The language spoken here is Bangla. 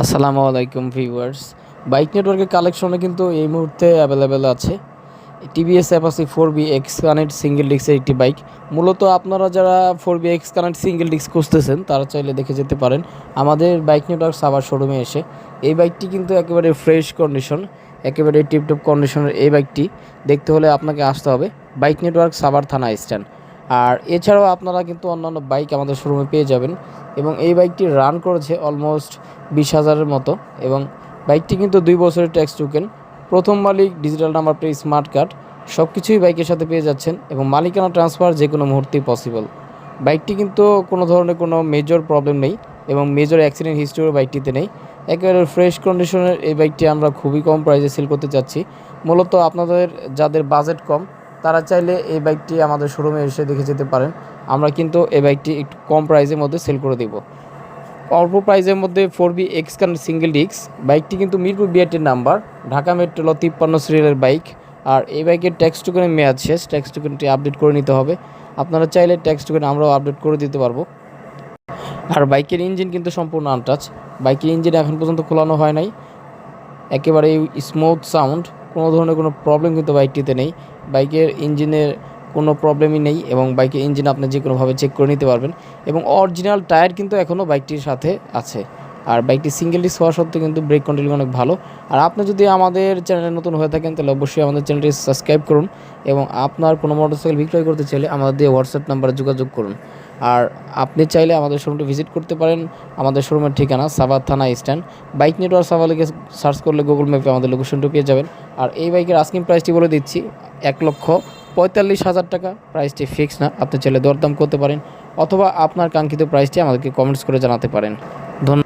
আসসালামু আলাইকুম ভিউয়ার্স। বাইক নেটওয়ার্কের কালেকশনে কিন্তু এই মুহূর্তে অ্যাভেলেবেল আছে। TVS Apache four B X connect single ডিস্কের একটি বাইক। মূলত আপনারা যারা four B X connect single disc খুঁজতেছেন, তারা চাইলে দেখে যেতে পারেন। আমাদের বাইক নেটওয়ার্ক সাবার শোরুমে এসে এই বাইকটি কিন্তু একেবারে ফ্রেশ কন্ডিশন একেবারে টিপটপ কন্ডিশনের এই বাইকটি। দেখতে হলে আপনাকে আসতে হবে। বাইক নেটওয়ার্ক সাবার থানা স্ট্যান্ড। আর এছাড়াও আপনারা কিন্তু অন্যান্য বাইক আমাদের শোরুমে পেয়ে যাবেন এবং এই বাইকটি রান করেছে অলমোস্ট বিশ হাজারের মতো এবং বাইকটি কিন্তু দুই বছরের ট্যাক্স টোকেন প্রথম মালিক digital number plate smart card সব কিছুই বাইকের সাথে পেয়ে যাচ্ছেন এবং মালিকানা ট্রান্সফার যে কোনো মুহূর্তেই পসিবল বাইকটি কিন্তু কোনো ধরনের কোনো মেজর প্রবলেম নেই এবং মেজর অ্যাক্সিডেন্ট হিস্টোরিও বাইকটিতে নেই। একেবারে ফ্রেশ কন্ডিশনের এই বাইকটি আমরা খুবই কম প্রাইসে সেল করতে চাচ্ছি। মূলত আপনাদের যাদের বাজেট কম তারা চাইলে এই বাইকটি আমাদের শোরুমে এসে দেখে যেতে পারেন। আমরা কিন্তু এই বাইকটি একটু কম প্রাইসের মধ্যে সেল করে দেব। অল্প প্রাইসের মধ্যে four B X con single disc বাইকটি কিন্তু মিরপুর বিআরটির নাম্বার ঢাকা মেট্রোল তিপ্পান্ন সিরিয়ালের বাইক। আর এই বাইকের ট্যাক্স টুকেনের মেয়াদ শেষ ট্যাক্স টুকেনটি আপডেট করে নিতে হবে। আপনারা চাইলে ট্যাক্স টুকেন আমরাও আপডেট করে দিতে পারব। আর বাইকের ইঞ্জিন কিন্তু সম্পূর্ণ আনটাচ বাইকের ইঞ্জিন এখন পর্যন্ত খোলানো হয় নাই। একেবারে স্মুথ সাউন্ড কোনো ধরনের কোনো প্রবলেম কিন্তু বাইকটিতে নেই। বাইকের ইঞ্জিনের কোনো প্রবলেমই নেই এবং বাইকের ইঞ্জিন আপনি যে কোনোভাবে চেক করে নিতে পারবেন এবং অরিজিনাল টায়ার কিন্তু এখনও বাইকটির সাথে আছে। আর বাইকটি সিঙ্গেল ডিস্ক হওয়া সত্ত্বেও কিন্তু ব্রেক কন্ট্রোল অনেক ভালো। আর আপনি যদি আমাদের চ্যানেলে নতুন হয়ে থাকেন, তাহলে অবশ্যই আমাদের চ্যানেলটি সাবস্ক্রাইব করুন এবং আপনার কোনো মোটরসাইকেল বিক্রয় করতে চাইলে আমাদের দিয়ে হোয়াটসঅ্যাপ নাম্বারে যোগাযোগ করুন। আর আপনি চাইলে আমাদের শোরুমটি ভিজিট করতে পারেন। আমাদের শোরুমের ঠিকানা সাভার থানা স্ট্যান্ড বাইক নেটওয়ার্ক সাভালিকে সার্চ করলে গুগল ম্যাপে আমাদের লোকেশনটি পেয়ে যাবেন। আর এই বাইকের আস্কিং প্রাইসটি বলে দিচ্ছি, এক লক্ষ পঁয়তাল্লিশ হাজার টাকা। প্রাইসটি ফিক্স না, আপনি চাইলে দরদাম করতে পারেন। অথবা আপনার কাঙ্ক্ষিত প্রাইসটি আমাদেরকে কমেন্টস করে জানাতে পারেন।